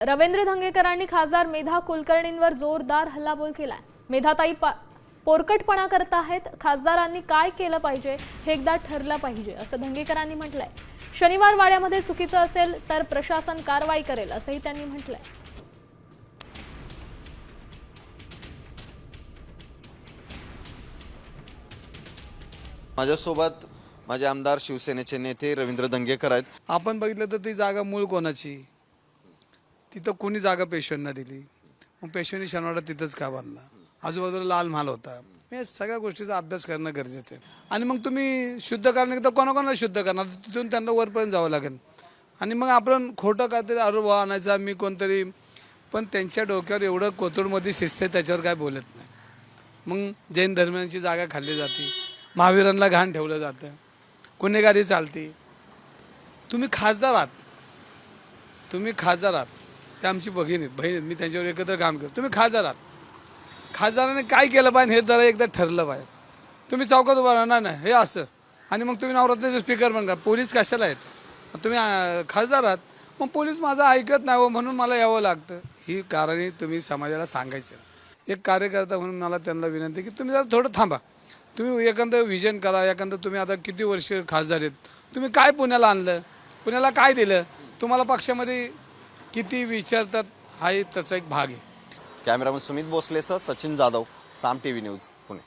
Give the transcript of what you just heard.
रवींद्र धंगेकरांनी खासदार मेधा कुलकर्णींवर जोरदार हल्लाबोल केलाय. मेधाताई पोरकटपणा करत आहेत. खासदारांनी काय केलं पाहिजे हे एकदा ठरलं पाहिजे असं धंगेकरांनी म्हटलंय. शनिवार वाड्यामध्ये चुकीचं असेल तर प्रशासन कारवाई करेल असंही त्यांनी म्हटलंय. माझ्यासोबत माझे आमदार शिवसेनेचे नेते रवींद्र दंगेकर आहेत. आपण बघितलं तर ती जागा मूळ कोणाची? तिथं कोणी जागा पेशंटना दिली. मग पेशव्यांनी शनिवारला तिथंच का बांधला? आजूबाजूला लाल महाल होता. या सगळ्या गोष्टीचा अभ्यास करणं गरजेचं आहे. आणि मग तुम्ही शुद्ध करणे तर कोणाकोणाला शुद्ध करणार? तिथून त्यांना वरपर्यंत जावं लागेल. आणि मग आपण खोटं काहीतरी अनुभव आणायचा मी कोणतरी पण त्यांच्या डोक्यावर एवढं कोथरूडमध्ये शिस्त आहे त्याच्यावर काय बोलत नाही. मग जैन धर्मियांची जागा खाल्ली जाते. महावीरांना घाण ठेवलं जातं. गुन्हेगारी चालते. तुम्ही खासदार आहात. तुम्ही खासदार आहात. ते आमची भगिनी आहेत बहीण आहेत. मी त्यांच्यावर एकत्र काम करतो. तुम्ही खासदार आहात. खासदाराने काय केलं पाहिजे हे जरा एकदा ठरलं पाहिजे. तुम्ही चौकात उभा राहणार नाही हे असं. आणि मग तुम्ही नवरत्नाचे स्पीकर बनका पोलीस कशाला आहेत? तुम्ही खासदार आहात. मग पोलीस माझं ऐकत नाही हो म्हणून मला यावं लागतं. ही कारणे तुम्ही समाजाला सांगायचं एक कार्यकर्ता म्हणून मला त्यांना विनंती की तुम्ही जरा थोडं थांबा. तुम्ही एखादं विजन करा एखादं तुम्ही आता किती वर्ष खासदार आहेत. तुम्ही काय पुण्याला आणलं? पुण्याला काय दिलं? तुम्हाला पक्षामध्ये किती विचारतात हा एक त्याचा एक भाग आहे. Cameraman Sumit भोसलेसह Sachin Jadhav Saam T V news Pune.